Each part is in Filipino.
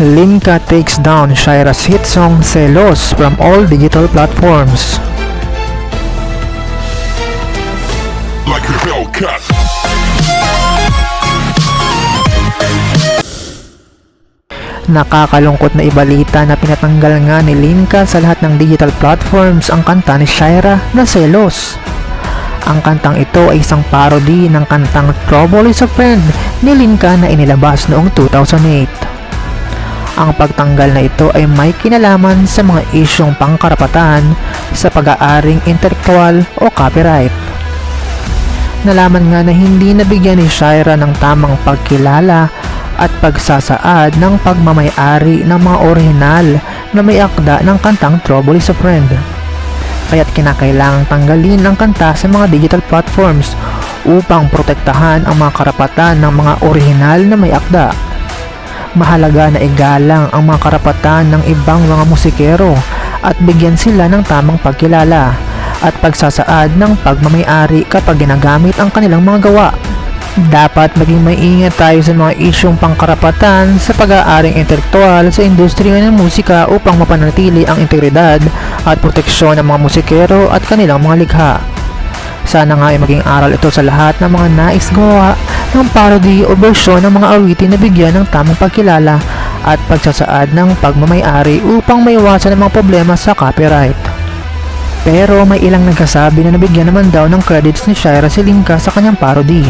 Linka takes down Shira's hit song Celos from all digital platforms. like a Hellcat. Nakakalungkot na ibalita na pinatanggal nga ni Linka sa lahat ng digital platforms ang kanta ni Shira na Celos. Ang kantang ito ay isang parody ng kantang Trouble is a Friend ni Linka na inilabas noong 2008. Ang pagtanggal na ito ay may kinalaman sa mga isyong pangkarapatan sa pag-aaring intelektual o copyright. Nalaman nga na hindi nabigyan ni Shira ng tamang pagkilala at pagsasaad ng pagmamayari ng mga orihinal na may akda ng kantang Trouble is a Friend. Kaya't kinakailangang tanggalin ang kanta sa mga digital platforms upang protektahan ang mga karapatan ng mga orihinal na may akda. Mahalaga na igalang ang mga karapatan ng ibang mga musikero at bigyan sila ng tamang pagkilala at pagsasaad ng pagmamayari kapag ginagamit ang kanilang mga gawa. Dapat maging maingat tayo sa mga isyong pangkarapatan sa pag-aaring intelektual sa industriya ng musika upang mapanatili ang integridad at proteksyon ng mga musikero at kanilang mga likha. Sana nga ay maging aral ito sa lahat ng mga nais gawa ng parody o bersyon ng mga awitin na bigyan ng tamang pagkilala at pagsasaad ng pagmamayari upang maiwasan ang mga problema sa copyright. Pero may ilang nagkasabi na nabigyan naman daw ng credits ni Shira si Linka sa kanyang parody.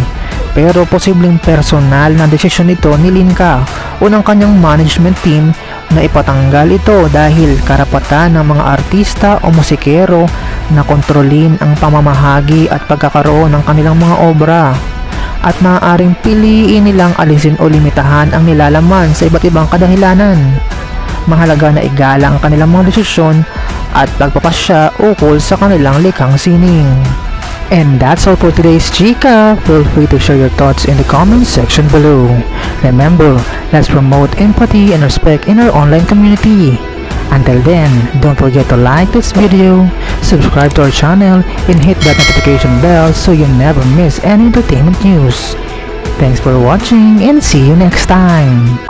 Pero posibleng personal na desisyon nito ni Linka o ng kanyang management team na ipatanggal ito dahil karapatan ng mga artista o musikero na kontrolin ang pamamahagi at pagkakaroon ng kanilang mga obra at maaaring piliin nilang alisin o limitahan ang nilalaman sa iba't ibang kadahilanan. Mahalaga na igalang ang kanilang mga desisyon at pagpapasya ukol sa kanilang likhang sining. And that's all for today's Chika. Feel free to share your thoughts in the comment section below. Remember, let's promote empathy and respect in our online community. Until then, don't forget to like this video, subscribe to our channel, and hit that notification bell so you never miss any entertainment news. Thanks for watching and see you next time.